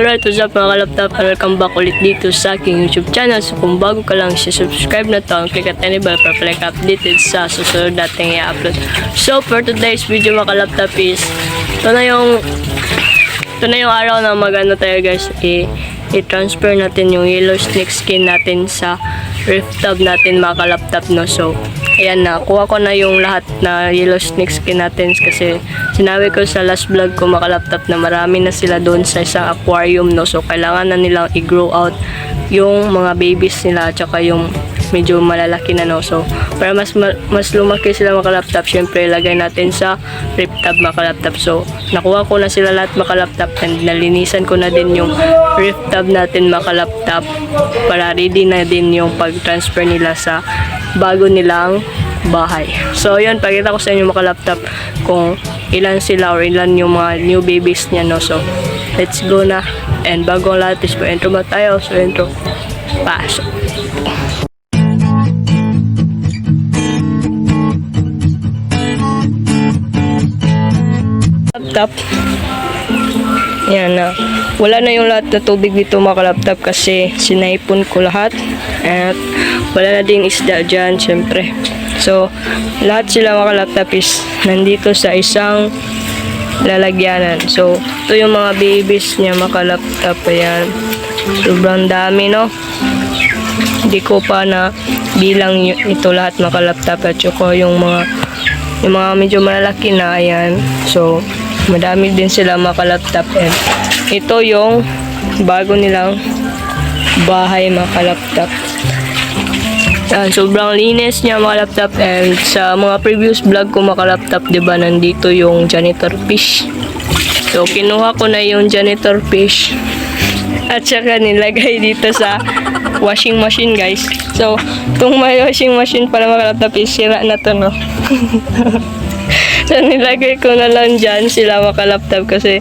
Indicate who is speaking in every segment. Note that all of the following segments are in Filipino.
Speaker 1: Alright, what's up mga kalaptop? Welcome back ulit dito sa aking YouTube channel. So kung bago ka lang, subscribe na to. Click at bell para palike updated sa susunod nating i-upload. So for today's video mga kalaptop is, ito na yung, ito na yung araw na magano tayo guys, i-transfer natin yung yellow snake skin natin sa rift tab natin mga kalaptop no. So, ayan na, kuha ko na yung lahat na yellow snake skin natin kasi sinabi ko sa last vlog ko mga kalaptop na marami na sila doon sa isang aquarium no. So, kailangan na nilang i-grow out yung mga babies nila at yung medyo malalaki na no. So, para mas ma- mas lumaki sila mga laptop, syempre ilagay natin sa rip tab mga laptop. So, nakuha ko na sila lahat mga laptop and nalinisan ko na din yung rip tab natin mga laptop para ready na din yung pag-transfer nila sa bago nilang bahay. So, yun, pakita ko sa inyo mga laptop kung ilan sila or ilan yung mga new babies niya, no? So, let's go na. And bago ang lahat is pa-intro ba tayo? So, intro. Pasok. Laptop. Yan na. Wala na yung lahat na tubig dito mga laptop kasi sinaipon ko lahat. At wala na ding isda dyan, syempre. So, lahat sila mga laptop is nandito sa isang lalagyanan. So, ito yung mga babies niya mga laptop. Ayan. Sobrang dami, no? Hindi ko pa na bilang ito lahat mga laptop at yung mga yung mga medyo malalaki na ayan. So, madami din sila mga laptop and ito yung bago nilang bahay mga laptop. Yan, sobrang linis niya mga laptop and sa mga previous vlog ko mga laptop, di ba, nandito yung janitor fish. So, kinuha ko na yung janitor fish at saka nilagay dito sa washing machine guys. So, itong may washing machine para mga laptop is sira na to no. so, nilagay ko na lang dyan sila mga laptop kasi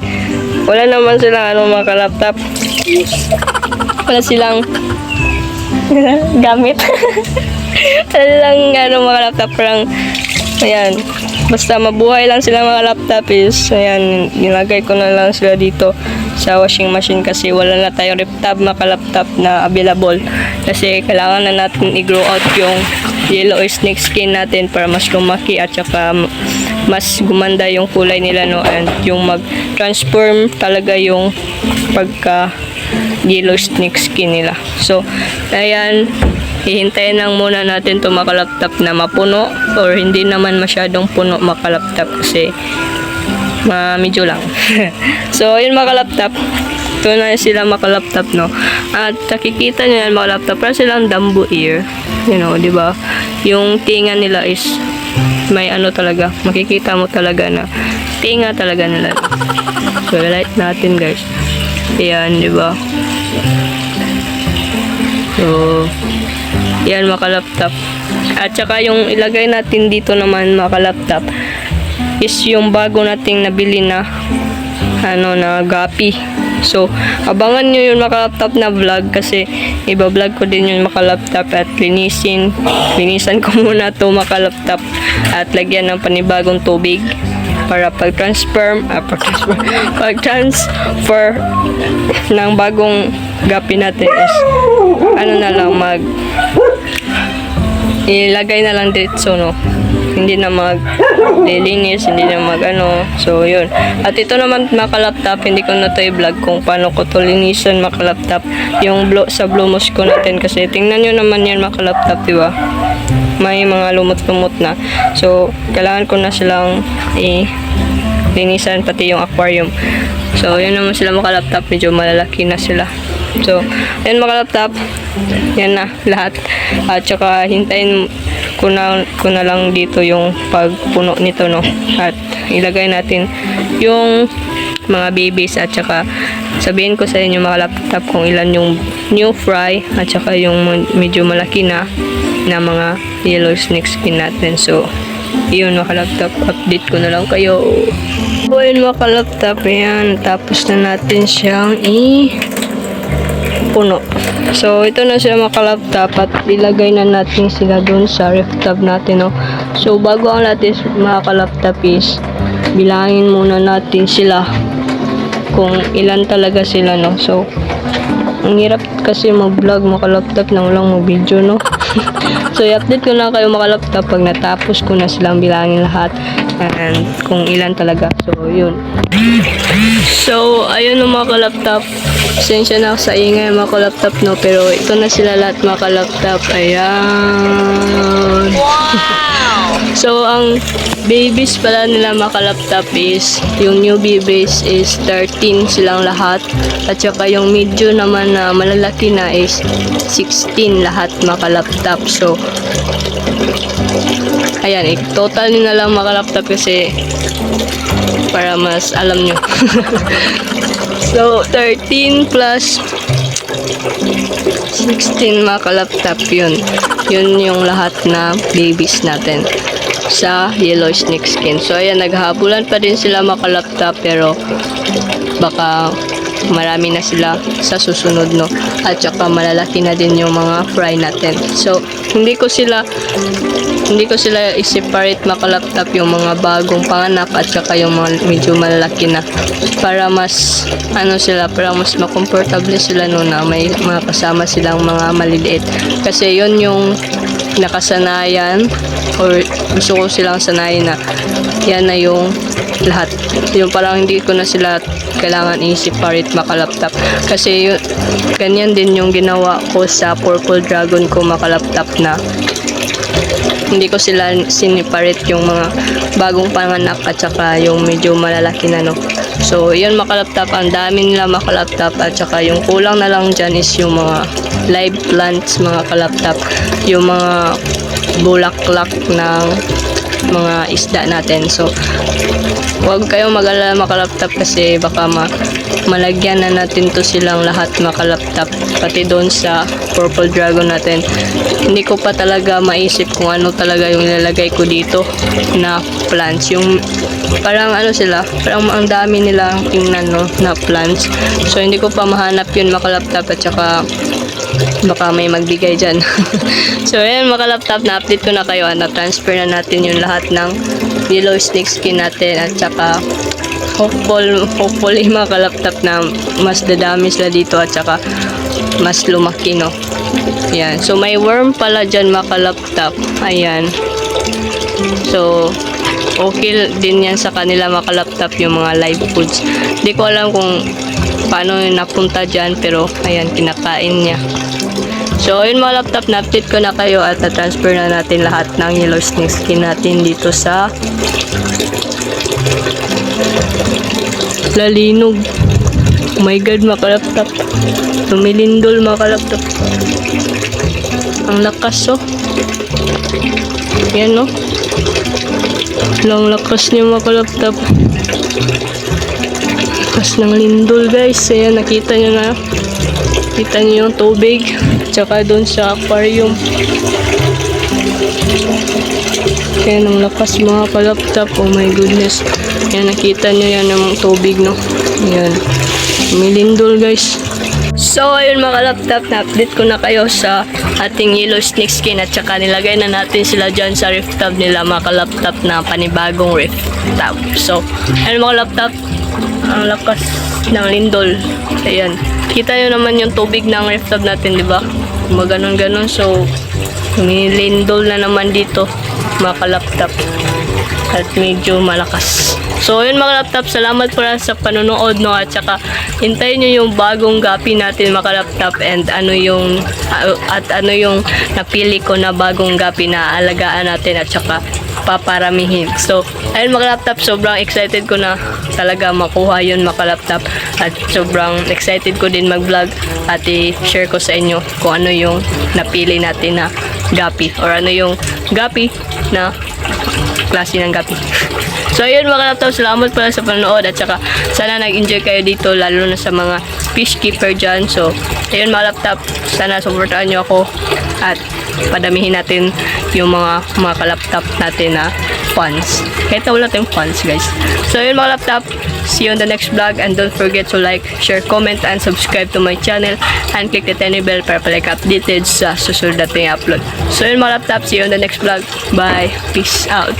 Speaker 1: wala naman silang ano mga laptop. Wala silang gamit. wala lang ano mga laptop lang ayan basta mabuhay lang sila mga laptop is ayan nilagay ko na lang sila dito sa washing machine kasi wala na tayo rip tab mga laptop na available kasi kailangan na natin i-grow out yung yellow snake skin natin para mas lumaki at saka mas gumanda yung kulay nila no and yung mag-transform talaga yung pagka yellow snake skin nila. So, ayan, hihintayin lang muna natin to makalaptop na mapuno or hindi naman masyadong puno makalaptop kasi ma medyo lang. so, yun makalaptop. Ito na sila makalaptop, no? At nakikita nyo yan makalaptop. Para silang dumbo ear. You know, di ba? Yung tinga nila is may ano talaga. Makikita mo talaga na tinga talaga nila. So, light natin, guys. Ayan, di ba? So, yan makalaptop. At saka yung ilagay natin dito naman makalaptop is yung bago nating nabili na ano na gapi. So, abangan nyo yung makalaptop na vlog kasi iba-vlog ko din yung makalaptop at linisin. Linisan ko muna to makalaptop at lagyan ng panibagong tubig para pag-transfer, ah, pag-transfer, pag-transfer ng bagong gapi natin is ano na lang mag ilagay na lang dito no hindi na mag lilinis hindi na mag ano. So yun. At ito naman makalaptop hindi ko na to i-vlog kung paano ko to linisan makalaptop. Yung blo sa blue moss ko natin kasi tingnan nyo naman yan makalaptop di ba? May mga lumot-lumot na. So kailangan ko na silang i linisan pati yung aquarium. So yun naman sila makalaptop. Medyo malalaki na sila. So yun makalaptop. Yan na lahat. At saka hintayin ko na, ko na lang dito yung pagpuno nito no? At ilagay natin yung mga babies at saka sabihin ko sa inyo mga laptop kung ilan yung new fry at saka yung medyo malaki na na mga yellow snake skin natin. So yun mga laptop update ko na lang kayo. So yun mga laptop yan tapos na natin siyang i puno. So, ito na sila mga laptop at ilagay na natin sila dun sa tab natin, no. So, bago ang lahat is mga laptop is bilangin muna natin sila kung ilan talaga sila, no? So, ang hirap kasi mag-vlog, makalaptop nang walang mag-video, no? So, i-update ko na kayo makalaptop pag natapos ko na silang bilangin lahat and kung ilan talaga. So, yun. So, ayun no mga kalaptop. Pasensya na sa ingay mga kalaptop, no? Pero ito na sila lahat mga kalaptop. Ayan. So, ang babies pala nila mga kalaptop is, yung new babies is 13 silang lahat. At saka yung medyo naman na malalaki na is 16 lahat mga kalaptop. So, ayan, eh, total na lang mga kalaptop kasi para mas alam nyo. so, 13 plus 16 mga kalaptop yun. Yun yung lahat na babies natin sa yellow snake skin. So, ayan, naghahabulan pa din sila mga kalaptop pero baka marami na sila sa susunod, no? At saka malalaki na din yung mga fry natin. So, hindi ko sila hindi ko sila i-separate makalaptop yung mga bagong panganak at saka yung mga medyo malalaki na para mas ano sila para mas makomportable sila no na may mga kasama silang mga maliliit. Kasi yon yung nakasanayan or gusto ko silang sanayin na yan na yung lahat yung parang hindi ko na sila kailangan i-separate makalaptop kasi yun, ganyan din yung ginawa ko sa purple dragon ko makalaptop na hindi ko sila siniparate yung mga bagong panganak at saka yung medyo malalaki na no. So, yun makalaptop. Ang dami nila makalaptop at saka yung kulang na lang dyan is yung mga live plants mga kalaptop. Yung mga bulaklak ng mga isda natin. So, huwag kayong mag-alala makalaptop kasi baka ma malagyan na natin to silang lahat makalaptop. Pati doon sa purple dragon natin. Hindi ko pa talaga maisip kung ano talaga yung ilalagay ko dito na plants. Yung parang ano sila parang ang dami nila tingnan no na plants. So hindi ko pa mahanap yun makalaptop at saka baka may magbigay dyan. so, ayan, mga laptop, na-update ko na kayo. Na-transfer na natin yung lahat ng yellow snake skin natin at saka hopeful, hopefully mga kalaptop na mas dadami sila dito at saka mas lumaki, no? Ayan. So, may worm pala dyan mga kalaptop. Ayan. So, okay din yan sa kanila mga kalaptop yung mga live foods. Hindi ko alam kung paano napunta dyan pero ayan, kinakain niya. So, yun mga laptop, na-update ko na kayo at na-transfer na natin lahat ng yellow snake skin natin dito sa lalinog. Oh my god, mga kalaptop. Tumilindol mga kalaptop. Ang lakas, oh. Yan, no? Lang lakas niya mga kalaptop. Lakas ng lindol, guys. Ayan, nakita nyo na. Kita niyo yung tubig. Tsaka doon sa aquarium. Ayan, ang lakas mga kalaptop. Oh my goodness. Ayan, nakita niyo yan ng tubig, no? Ayan. Milindol, guys. So, ayun mga laptop, na-update ko na kayo sa ating yellow snake skin at saka nilagay na natin sila dyan sa rift tab nila mga laptop na panibagong rift tab. So, ayun mga laptop, ang lakas ng lindol. Ayan. Kita nyo naman yung tubig ng rift tab natin, di ba? Maganon-ganon. So, may lindol na naman dito mga laptop at medyo malakas. So, yun mga laptop, salamat pala sa panonood, no? At saka, hintayin nyo yung bagong gapi natin mga laptop and ano yung, at ano yung napili ko na bagong gapi na alagaan natin at saka paparamihin. So, ayun mga laptop, sobrang excited ko na talaga makuha yun mga laptop at sobrang excited ko din mag-vlog at i-share ko sa inyo kung ano yung napili natin na gapi or ano yung gapi na klase ng gapi. So, ayun mga laptop, salamat pala sa panonood at saka sana nag-enjoy kayo dito lalo na sa mga fish keeper dyan. So, ayun mga laptop, sana supportaan nyo ako at padamihin natin yung mga mga kalaptop natin na fans. Kahit na wala tayong fans, guys. So, yun mga laptop, see you on the next vlog and don't forget to like, share, comment, and subscribe to my channel and click the tiny bell para palike updated sa susunod nating upload. So, yun mga laptop, see you on the next vlog. Bye. Peace out.